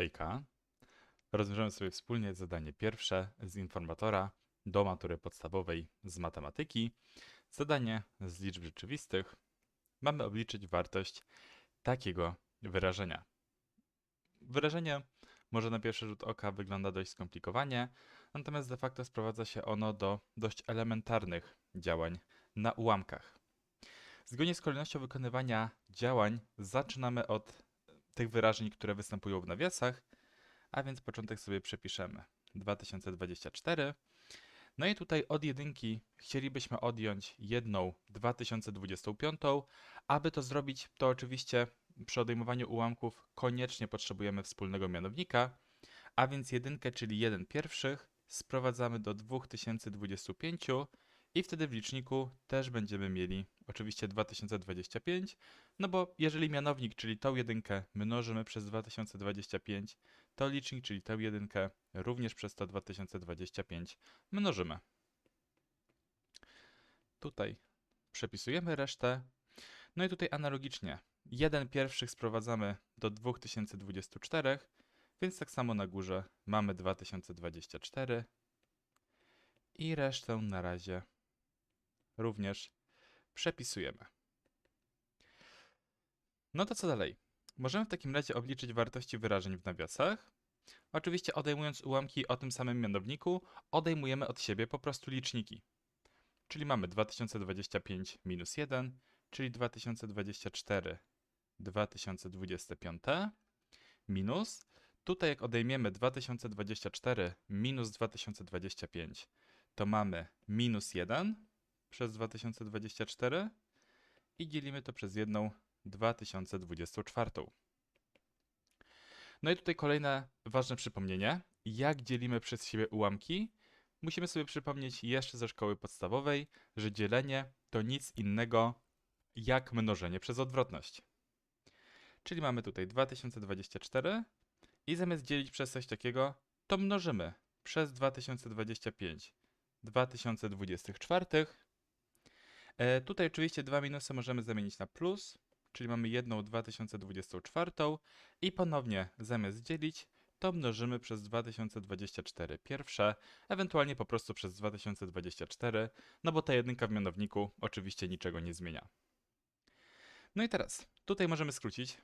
Hejka. Rozwiążemy sobie wspólnie zadanie pierwsze z informatora do matury podstawowej z matematyki. Zadanie z liczb rzeczywistych. Mamy obliczyć wartość takiego wyrażenia. Wyrażenie może na pierwszy rzut oka wygląda dość skomplikowanie, natomiast de facto sprowadza się ono do dość elementarnych działań na ułamkach. Zgodnie z kolejnością wykonywania działań zaczynamy od tych wyrażeń, które występują w nawiasach, a więc początek sobie przepiszemy 2024. No i tutaj od jedynki chcielibyśmy odjąć jedną 2025. Aby to zrobić, to oczywiście przy odejmowaniu ułamków koniecznie potrzebujemy wspólnego mianownika, a więc jedynkę, czyli 1 pierwszych, sprowadzamy do 2025 i wtedy w liczniku też będziemy mieli oczywiście 2025, no bo jeżeli mianownik, czyli tą jedynkę mnożymy przez 2025, to licznik, czyli tę jedynkę również przez to 2025 mnożymy. Tutaj przepisujemy resztę. No i tutaj analogicznie 1 pierwszych sprowadzamy do 2024, więc tak samo na górze mamy 2024 i resztę na razie również przepisujemy. No to co dalej? Możemy w takim razie obliczyć wartości wyrażeń w nawiasach. Oczywiście odejmując ułamki o tym samym mianowniku, odejmujemy od siebie po prostu liczniki. Czyli mamy 2025 minus 1, czyli 2024 2025 minus. Tutaj jak odejmiemy 2024 minus 2025, to mamy minus 1 przez 2024 i dzielimy to przez jedną 2024. No i tutaj kolejne ważne przypomnienie. Jak dzielimy przez siebie ułamki? Musimy sobie przypomnieć jeszcze ze szkoły podstawowej, że dzielenie to nic innego jak mnożenie przez odwrotność. Czyli mamy tutaj 2024 i zamiast dzielić przez coś takiego, to mnożymy przez 2025 2024. E, tutaj oczywiście dwa minusy możemy zamienić na plus, czyli mamy jedną 2024 i ponownie zamiast dzielić, to mnożymy przez 2024 pierwsze, ewentualnie po prostu przez 2024, no bo ta jedynka w mianowniku oczywiście niczego nie zmienia. No i teraz, tutaj możemy skrócić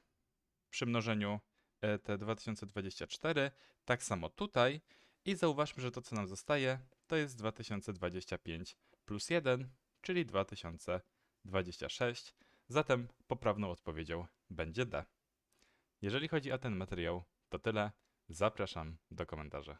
przy mnożeniu e, te 2024, tak samo tutaj i zauważmy, że to co nam zostaje to jest 2025 plus 1, czyli 2026. Zatem poprawną odpowiedzią będzie D. Jeżeli chodzi o ten materiał, to tyle. Zapraszam do komentarza.